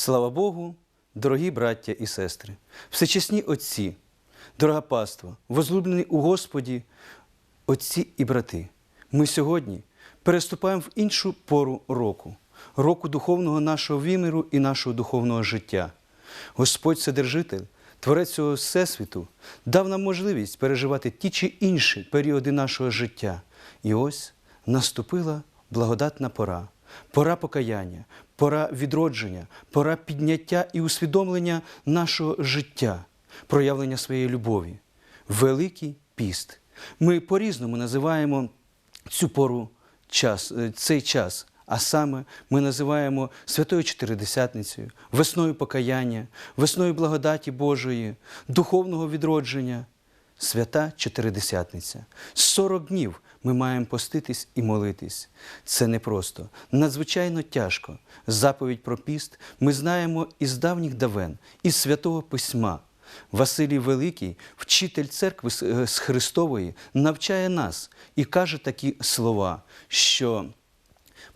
Слава Богу, дорогі браття і сестри, всечесні отці, дорога паства, возлюблені у Господі, отці і брати. Ми сьогодні переступаємо в іншу пору року, року духовного нашого виміру і нашого духовного життя. Господь Вседержитель, Творець цього Всесвіту, дав нам можливість переживати ті чи інші періоди нашого життя. І ось наступила благодатна пора, пора покаяння, пора відродження, пора підняття і усвідомлення нашого життя, проявлення своєї любові. Великий піст. Ми по-різному називаємо цю пору час, е, цей час. А саме ми називаємо Святою Чотиридесятницею, весною покаяння, весною благодаті Божої, духовного відродження. Свята Чотиридесятниця. 40 днів ми маємо поститись і молитись. Це непросто, надзвичайно тяжко. Заповідь про піст ми знаємо із давніх давен, із святого письма. Василій Великий, вчитель церкви з- е, Христової, навчає нас і каже такі слова, що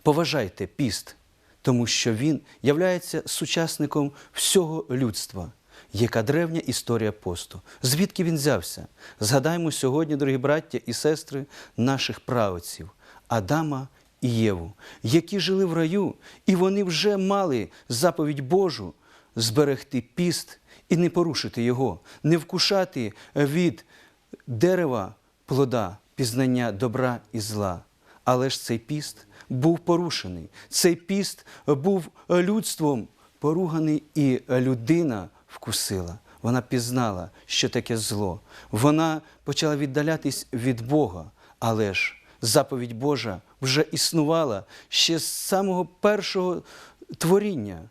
поважайте піст, тому що він являється сучасником всього людства. Яка древня історія посту? Звідки він взявся? Згадаймо сьогодні, дорогі браття і сестри, наших правоців Адама і Єву, які жили в раю, і вони вже мали заповідь Божу зберегти піст і не порушити його, не вкушати від дерева плода пізнання добра і зла. Але ж цей піст був порушений. Цей піст був людством поруганий, і людина вкусила. Вона пізнала, що таке зло. Вона почала віддалятись від Бога. Але ж заповідь Божа вже існувала ще з самого першого творіння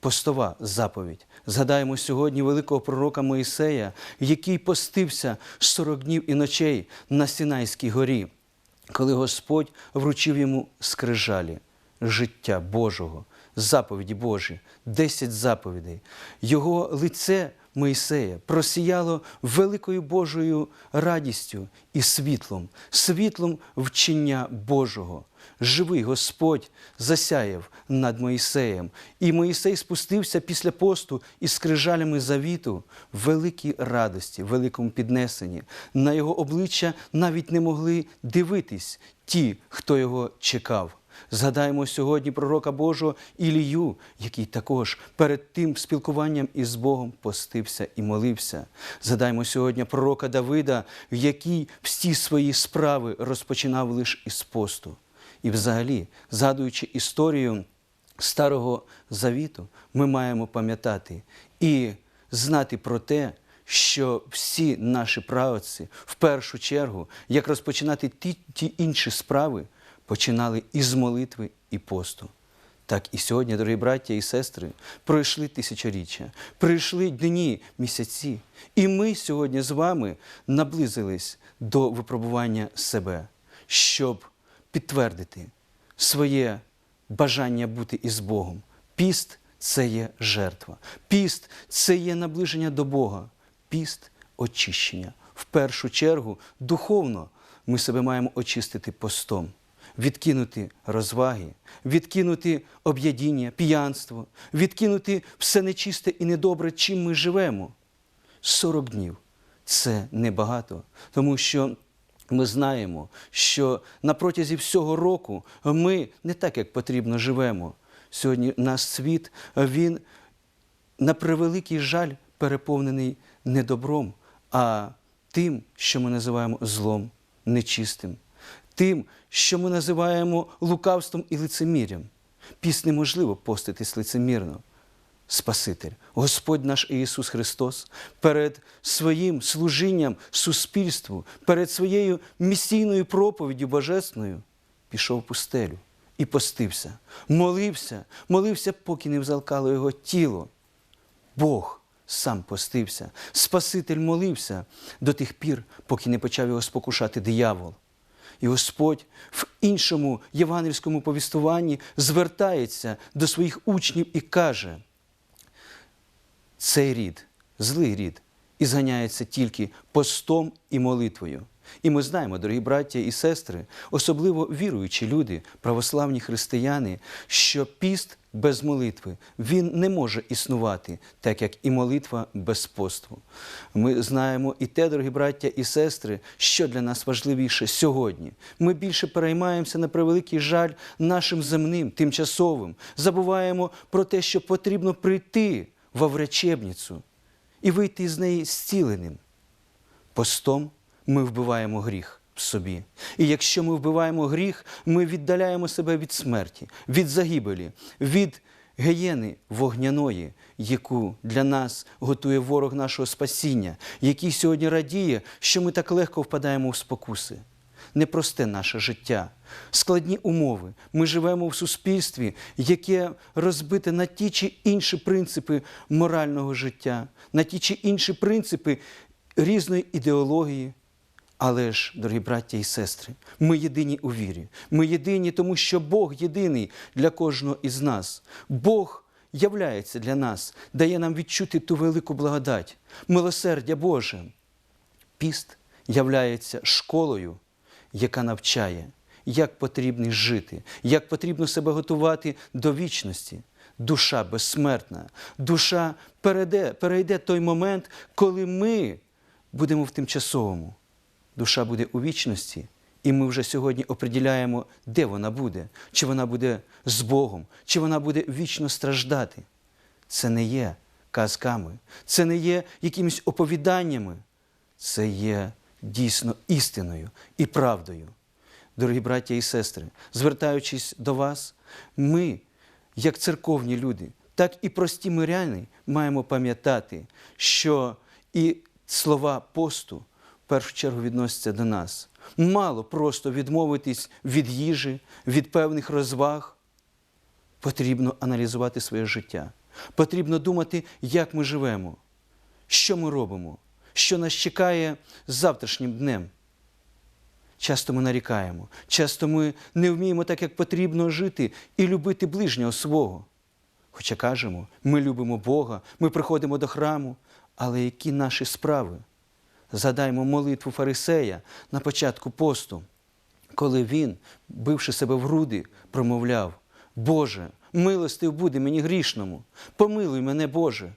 постова заповідь. Згадаємо сьогодні великого пророка Моїсея, який постився 40 днів і ночей на Сінайській горі, коли Господь вручив йому скрижалі життя Божого, заповіді Божі, 10 заповідей. Його лице Моїсея просіяло великою Божою радістю і світлом, світлом вчення Божого. Живий Господь засяяв над Моїсеєм, і Моїсей спустився після посту із скрижалями завіту в великій радості, великому піднесенні. На його обличчя навіть не могли дивитись ті, хто його чекав. Згадаємо сьогодні пророка Божого Ілію, який також перед тим спілкуванням із Богом постився і молився. Згадаємо сьогодні пророка Давида, який всі свої справи розпочинав лише із посту. І взагалі, згадуючи історію Старого Завіту, ми маємо пам'ятати і знати про те, що всі наші правоці в першу чергу, як розпочинати ті, ті інші справи, починали із молитви і посту. Так і сьогодні, дорогі браття і сестри, пройшли тисячоріччя, пройшли дні, місяці, і ми сьогодні з вами наблизились до випробування себе, щоб підтвердити своє бажання бути із Богом. Піст це є жертва. Піст це є наближення до Бога. Піст очищення. В першу чергу духовно ми себе маємо очистити постом, відкинути розваги, відкинути об'ядіння, п'янство, відкинути все нечисте і недобре, чим ми живемо. 40 днів це небагато, тому що ми знаємо, що на протязі всього року ми не так, як потрібно, живемо. Сьогодні наш світ, він на превеликий жаль переповнений не добром, а тим, що ми називаємо злом, нечистим, тим, що ми називаємо лукавством і лицемір'ям. Піс неможливо поститись лицемірно. Спаситель, Господь наш Ісус Христос, перед своїм служінням суспільству, перед своєю місійною проповіддю божественною пішов в пустелю і постився, молився, молився, поки не взалкало його тіло. Бог сам постився, Спаситель молився до тих пір, поки не почав його спокушати диявол. І Господь в іншому євангельському повістуванні звертається до своїх учнів і каже: цей рід, злий рід, і зганяється тільки постом і молитвою. І ми знаємо, дорогі браття і сестри, особливо віруючі люди, православні християни, що піст без молитви він не може існувати, так як і молитва без посту. Ми знаємо і те, дорогі браття і сестри, що для нас важливіше сьогодні. Ми більше переймаємося на превеликий жаль нашим земним, тимчасовим, забуваємо про те, що потрібно прийти в Аврячебницю і вийти з неї зціленим. Постом ми вбиваємо гріх собі. І якщо ми вбиваємо гріх, ми віддаляємо себе від смерті, від загибелі, від гієни вогняної, яку для нас готує ворог нашого спасіння, який сьогодні радіє, що ми так легко впадаємо в спокуси. Непросте наше життя, складні умови. Ми живемо в суспільстві, яке розбите на ті чи інші принципи морального життя, на ті чи інші принципи різної ідеології. Але ж, дорогі браття і сестри, ми єдині у вірі. Ми єдині, тому що Бог єдиний для кожного із нас. Бог являється для нас, дає нам відчути ту велику благодать, милосердя Боже. Піст являється школою, яка навчає, як потрібно жити, як потрібно себе готувати до вічності. Душа безсмертна, душа перейде, перейде той момент, коли ми будемо в тимчасовому. Душа буде у вічності, і ми вже сьогодні оприділяємо, де вона буде, чи вона буде з Богом, чи вона буде вічно страждати. Це не є казками, це не є якимись оповіданнями, це є дійсно істиною і правдою. Дорогі браття і сестри, звертаючись до вас, ми, як церковні люди, так і прості миряни, маємо пам'ятати, що і слова посту в першу чергу відносяться до нас. Мало просто відмовитись від їжі, від певних розваг. Потрібно аналізувати своє життя. Потрібно думати, як ми живемо, що ми робимо, що нас чекає завтрашнім днем. Часто ми нарікаємо, часто ми не вміємо так, як потрібно жити і любити ближнього свого. Хоча кажемо, ми любимо Бога, ми приходимо до храму, але які наші справи? Згадаймо молитву Фарисея на початку посту, коли він, бивши себе в груди, промовляв: Боже, милостив буде мені грішному, помилуй мене, Боже.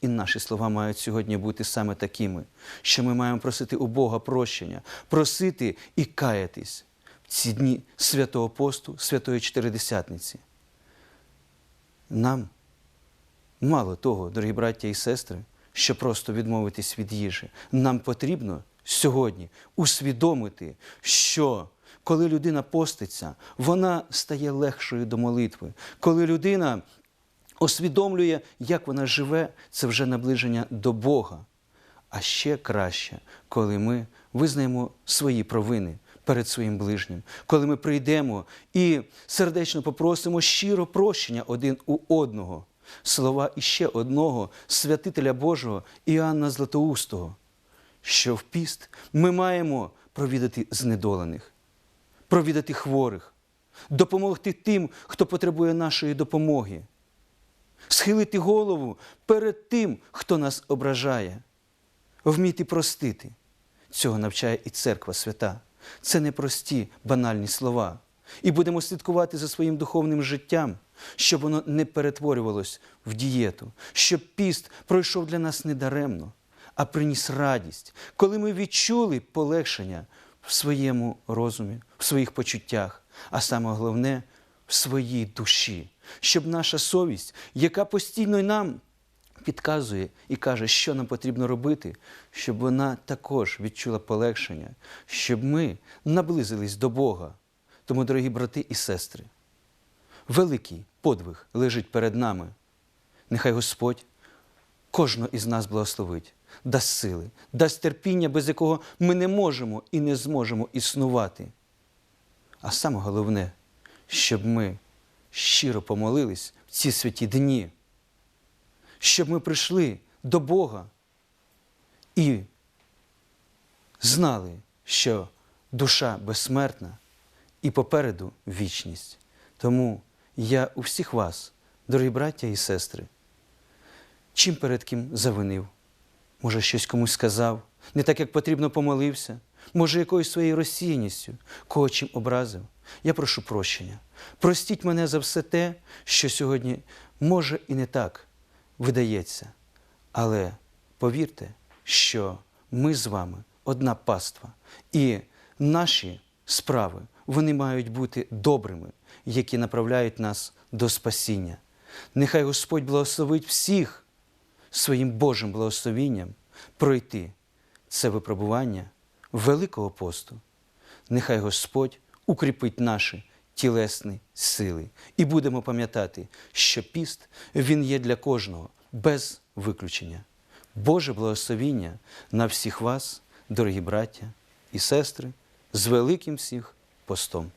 І наші слова мають сьогодні бути саме такими, що ми маємо просити у Бога прощення, просити і каятись в ці дні святого посту, святої Чотиридесятниці. Нам мало того, дорогі браття і сестри, що просто відмовитись від їжі. Нам потрібно сьогодні усвідомити, що коли людина поститься, вона стає легшою до молитви. Коли людина усвідомлює, як вона живе, це вже наближення до Бога. А ще краще, коли ми визнаємо свої провини перед своїм ближнім, коли ми прийдемо і сердечно попросимо щиро прощення один у одного. Слова іще одного святителя Божого Іоанна Златоустого, що в піст ми маємо провідати знедолених, провідати хворих, допомогти тим, хто потребує нашої допомоги, схилити голову перед тим, хто нас ображає, вміти простити. Цього навчає і церква свята. Це не прості банальні слова. І будемо слідкувати за своїм духовним життям, щоб воно не перетворювалось в дієту, щоб піст пройшов для нас недаремно, а приніс радість, коли ми відчули полегшення в своєму розумі, в своїх почуттях, а саме головне в своїй душі, щоб наша совість, яка постійно нам підказує і каже, що нам потрібно робити, щоб вона також відчула полегшення, щоб ми наблизились до Бога. Тому, дорогі брати і сестри, великий подвиг лежить перед нами. Нехай Господь кожного із нас благословить, дасть сили, дасть терпіння, без якого ми не можемо і не зможемо існувати. А саме головне, щоб ми щиро помолились в ці святі дні, щоб ми прийшли до Бога і знали, що душа безсмертна і попереду вічність. Тому я у всіх вас, дорогі браття і сестри, чим перед ким завинив, може, щось комусь сказав, не так, як потрібно помолився, може, якоюсь своєю розсіяністю, кого чим образив. Я прошу прощення. Простіть мене за все те, що сьогодні може і не так видається. Але повірте, що ми з вами одна паства, і наші справи вони мають бути добрими, які направляють нас до спасіння. Нехай Господь благословить всіх своїм Божим благословінням пройти це випробування Великого посту. Нехай Господь укріпить наші тілесні сили. І будемо пам'ятати, що піст він є для кожного без виключення. Боже благословіння на всіх вас, дорогі браття і сестри, з великим всіх постом.